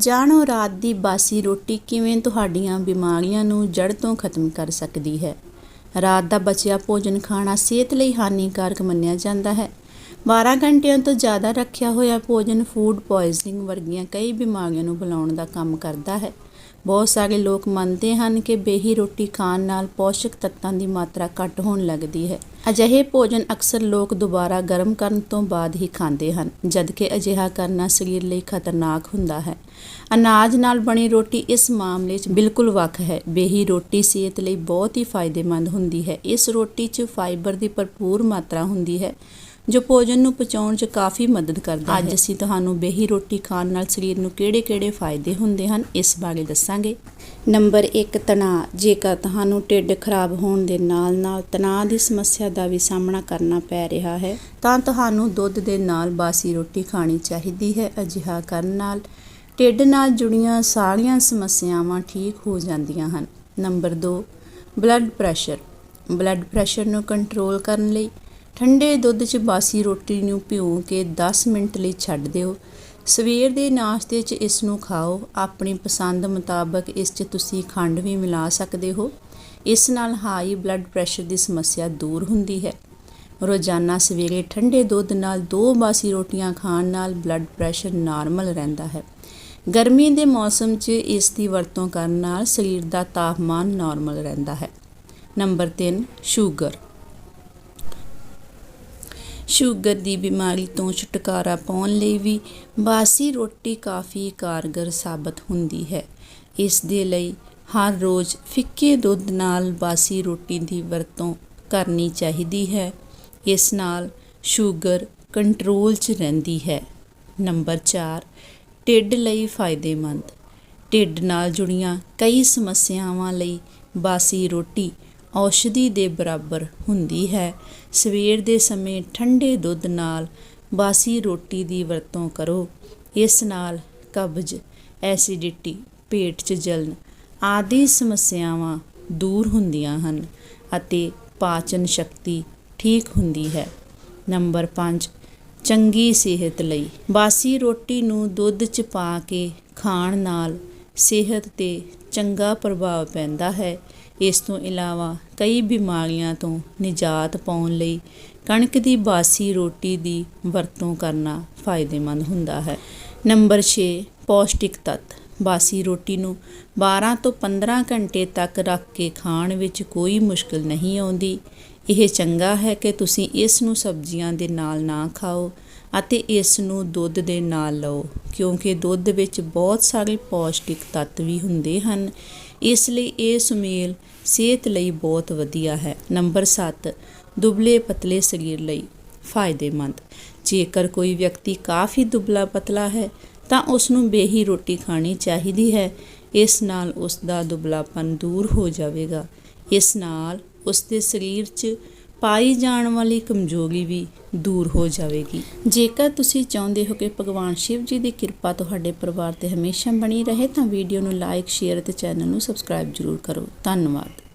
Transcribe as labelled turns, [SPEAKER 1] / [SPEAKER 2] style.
[SPEAKER 1] ਜਾਣੋ ਰਾਤ ਦੀ ਬਾਸੀ ਰੋਟੀ ਕਿਵੇਂ ਤੁਹਾਡੀਆਂ ਬਿਮਾਰੀਆਂ ਨੂੰ ਜੜ ਤੋਂ ਖਤਮ ਕਰ ਸਕਦੀ ਹੈ। ਰਾਤ ਦਾ ਬਚਿਆ ਭੋਜਨ ਖਾਣਾ ਸਿਹਤ ਲਈ ਹਾਨੀਕਾਰਕ ਮੰਨਿਆ ਜਾਂਦਾ ਹੈ। 12 ਘੰਟਿਆਂ ਤੋਂ ਜ਼ਿਆਦਾ ਰੱਖਿਆ ਹੋਇਆ ਭੋਜਨ ਫੂਡ ਪੋਇਜ਼ਨਿੰਗ ਵਰਗੀਆਂ ਕਈ ਬਿਮਾਰੀਆਂ ਨੂੰ ਬੁਲਾਉਣ ਦਾ ਕੰਮ ਕਰਦਾ ਹੈ। ਬਹੁਤ ਸਾਰੇ ਲੋਕ ਮੰਨਦੇ ਹਨ ਕਿ ਬੇਹੀ ਰੋਟੀ ਖਾਣ ਨਾਲ ਪੋਸ਼ਕ ਤੱਤਾਂ ਦੀ ਮਾਤਰਾ ਘੱਟ ਹੋਣ ਲੱਗਦੀ ਹੈ। ਅਜਿਹੇ ਭੋਜਨ ਅਕਸਰ ਲੋਕ ਦੁਬਾਰਾ ਗਰਮ ਕਰਨ ਤੋਂ ਬਾਅਦ ਹੀ ਖਾਂਦੇ ਹਨ, ਜਦਕਿ ਅਜਿਹਾ ਕਰਨਾ ਸਰੀਰ ਲਈ ਖਤਰਨਾਕ ਹੁੰਦਾ ਹੈ। ਅਨਾਜ ਨਾਲ ਬਣੀ ਰੋਟੀ ਇਸ ਮਾਮਲੇ 'ਚ ਬਿਲਕੁਲ ਵੱਖ ਹੈ। ਬੇਹੀ ਰੋਟੀ ਸਿਹਤ ਲਈ ਬਹੁਤ ਹੀ ਫਾਇਦੇਮੰਦ ਹੁੰਦੀ ਹੈ। ਇਸ ਰੋਟੀ 'ਚ ਫਾਈਬਰ ਦੀ ਭਰਪੂਰ ਮਾਤਰਾ ਹੁੰਦੀ ਹੈ। ਜੋ ਭੋਜਨ ਨੂੰ ਪਚਾਉਣ 'ਚ ਕਾਫੀ ਮਦਦ ਕਰਦਾ ਹੈ। ਅੱਜ ਅਸੀਂ ਤੁਹਾਨੂੰ ਬੇਹੀ ਰੋਟੀ ਖਾਣ ਨਾਲ ਸਰੀਰ ਨੂੰ ਕਿਹੜੇ-ਕਿਹੜੇ ਫਾਇਦੇ ਹੁੰਦੇ ਹਨ ਇਸ ਬਾਰੇ ਦੱਸਾਂਗੇ। ਨੰਬਰ 1 ਤਣਾਅ। ਜੇਕਰ ਤੁਹਾਨੂੰ ਢਿੱਡ ਖਰਾਬ ਹੋਣ ਦੇ ਨਾਲ-ਨਾਲ ਤਣਾਅ ਦੀ ਸਮੱਸਿਆ ਦਾ ਵੀ ਸਾਹਮਣਾ ਕਰਨਾ ਪੈ ਰਿਹਾ ਹੈ ਤਾਂ ਤੁਹਾਨੂੰ ਦੁੱਧ ਦੇ ਨਾਲ ਬਾਸੀ ਰੋਟੀ ਖਾਣੀ ਚਾਹੀਦੀ ਹੈ। ਅਜਿਹਾ ਕਰਨ ਨਾਲ ਢਿੱਡ ਨਾਲ ਜੁੜੀਆਂ ਸਾਰੀਆਂ ਸਮੱਸਿਆਵਾਂ ਠੀਕ ਹੋ ਜਾਂਦੀਆਂ ਹਨ। Number 2 blood pressure. Blood pressure ਨੂੰ ਕੰਟਰੋਲ ਕਰਨ ਲਈ ਠੰਡੇ ਦੁੱਧ 'ਚ ਬਾਸੀ ਰੋਟੀ ਨੂੰ ਭਿਓ ਕੇ 10 ਮਿੰਟ ਲਈ ਛੱਡ ਦਿਓ। ਸਵੇਰ ਦੇ ਨਾਸ਼ਤੇ 'ਚ ਇਸ ਨੂੰ ਖਾਓ। ਆਪਣੀ ਪਸੰਦ ਮੁਤਾਬਕ ਇਸ 'ਚ ਤੁਸੀਂ ਖੰਡ ਵੀ ਮਿਲਾ ਸਕਦੇ ਹੋ। ਇਸ ਨਾਲ ਹਾਈ ਬਲੱਡ ਪ੍ਰੈਸ਼ਰ ਦੀ ਸਮੱਸਿਆ ਦੂਰ ਹੁੰਦੀ ਹੈ। ਰੋਜ਼ਾਨਾ ਸਵੇਰੇ ਠੰਡੇ ਦੁੱਧ ਨਾਲ ਦੋ ਬਾਸੀ ਰੋਟੀਆਂ ਖਾਣ ਨਾਲ ਬਲੱਡ ਪ੍ਰੈਸ਼ਰ ਨਾਰਮਲ ਰਹਿੰਦਾ ਹੈ। ਗਰਮੀ ਦੇ ਮੌਸਮ 'ਚ ਇਸ ਦੀ ਵਰਤੋਂ ਕਰਨ ਨਾਲ ਸਰੀਰ ਦਾ ਤਾਪਮਾਨ ਨਾਰਮਲ ਰਹਿੰਦਾ ਹੈ। Number 3 sugar. ਸ਼ੂਗਰ ਦੀ ਬਿਮਾਰੀ ਤੋਂ ਛੁਟਕਾਰਾ ਪਾਉਣ ਲਈ ਵੀ ਬਾਸੀ ਰੋਟੀ ਕਾਫੀ ਕਾਰਗਰ ਸਾਬਤ ਹੁੰਦੀ ਹੈ। ਇਸ ਦੇ ਲਈ ਹਰ ਰੋਜ਼ ਫਿੱਕੇ ਦੁੱਧ ਨਾਲ ਬਾਸੀ ਰੋਟੀ ਦੀ ਵਰਤੋਂ ਕਰਨੀ ਚਾਹੀਦੀ ਹੈ। ਇਸ ਨਾਲ ਸ਼ੂਗਰ ਕੰਟਰੋਲ 'ਚ ਰਹਿੰਦੀ ਹੈ। ਨੰਬਰ 4 ਢਿੱਡ ਲਈ ਫਾਇਦੇਮੰਦ। ਢਿੱਡ ਨਾਲ ਜੁੜੀਆਂ ਕਈ ਸਮੱਸਿਆਵਾਂ ਲਈ ਬਾਸੀ ਰੋਟੀ ਔਸ਼ਧੀ ਦੇ ਬਰਾਬਰ ਹੁੰਦੀ ਹੈ। ਸਵੇਰ ਦੇ ਸਮੇਂ ਠੰਡੇ ਦੁੱਧ ਨਾਲ ਬਾਸੀ ਰੋਟੀ ਦੀ ਵਰਤੋਂ ਕਰੋ। ਇਸ ਨਾਲ ਕਬਜ਼, ਐਸਿਡਿਟੀ, ਪੇਟ 'ਚ ਜਲਨ ਆਦਿ ਸਮੱਸਿਆਵਾਂ ਦੂਰ ਹੁੰਦੀਆਂ ਹਨ ਅਤੇ ਪਾਚਨ ਸ਼ਕਤੀ ਠੀਕ ਹੁੰਦੀ ਹੈ। ਨੰਬਰ 5 ਚੰਗੀ ਸਿਹਤ ਲਈ ਬਾਸੀ ਰੋਟੀ ਨੂੰ ਦੁੱਧ 'ਚ ਪਾ ਕੇ ਖਾਣ ਨਾਲ ਸਿਹਤ ਤੇ ਚੰਗਾ ਪ੍ਰਭਾਵ ਪੈਂਦਾ ਹੈ। ਇਸ ਤੋਂ ਇਲਾਵਾ ਕਈ ਬਿਮਾਰੀਆਂ ਤੋਂ ਨਿਜਾਤ ਪਾਉਣ ਲਈ ਕਣਕ ਦੀ ਬਾਸੀ ਰੋਟੀ ਦੀ ਵਰਤੋਂ ਕਰਨਾ ਫਾਇਦੇਮੰਦ ਹੁੰਦਾ ਹੈ। ਨੰਬਰ 6 ਪੌਸ਼ਟਿਕ ਤੱਤ। ਬਾਸੀ ਰੋਟੀ ਨੂੰ 12 ਤੋਂ 15 ਘੰਟੇ ਤੱਕ ਰੱਖ ਕੇ ਖਾਣ ਵਿੱਚ ਕੋਈ ਮੁਸ਼ਕਲ ਨਹੀਂ ਆਉਂਦੀ। ਇਹ ਚੰਗਾ ਹੈ ਕਿ ਤੁਸੀਂ ਇਸ ਨੂੰ ਸਬਜ਼ੀਆਂ ਦੇ ਨਾਲ ਨਾ ਖਾਓ। ਅਤੇ ਇਸ ਨੂੰ ਦੁੱਧ ਦੇ ਨਾਲ ਲਓ, ਕਿਉਂਕਿ ਦੁੱਧ ਵਿੱਚ ਬਹੁਤ ਸਾਰੇ ਪੌਸ਼ਟਿਕ ਤੱਤ ਵੀ ਹੁੰਦੇ ਹਨ। ਇਸ ਲਈ ਇਹ ਸੁਮੇਲ ਸਿਹਤ ਲਈ ਬਹੁਤ ਵਧੀਆ ਹੈ। ਨੰਬਰ 7 ਦੁਬਲੇ ਪਤਲੇ ਸਰੀਰ ਲਈ ਫਾਇਦੇਮੰਦ। ਜੇਕਰ ਕੋਈ ਵਿਅਕਤੀ ਕਾਫੀ ਦੁਬਲਾ ਪਤਲਾ ਹੈ, ਤਾਂ ਉਸ ਨੂੰ ਬੇਹੀ ਰੋਟੀ ਖਾਣੀ ਚਾਹੀਦੀ ਹੈ। ਇਸ ਨਾਲ ਉਸ ਦਾ ਦੁਬਲਾਪਨ ਦੂਰ ਹੋ ਜਾਵੇਗਾ। ਇਸ ਨਾਲ ਉਸ ਦੇ ਸਰੀਰ 'ਚ ਪਾਈ ਜਾਣ ਵਾਲੀ ਕਮਜ਼ੋਰੀ ਵੀ ਦੂਰ ਹੋ ਜਾਵੇਗੀ। ਜੇਕਰ ਤੁਸੀਂ ਚਾਹੁੰਦੇ ਹੋ ਕਿ ਭਗਵਾਨ ਸ਼ਿਵ ਜੀ ਦੀ ਕਿਰਪਾ ਤੁਹਾਡੇ ਪਰਿਵਾਰ ਤੇ ਹਮੇਸ਼ਾ ਬਣੀ ਰਹੇ, ਤਾਂ ਵੀਡੀਓ ਨੂੰ ਲਾਈਕ ਸ਼ੇਅਰ ਅਤੇ ਚੈਨਲ ਨੂੰ ਸਬਸਕ੍ਰਾਈਬ ਜ਼ਰੂਰ ਕਰੋ। ਧੰਨਵਾਦ।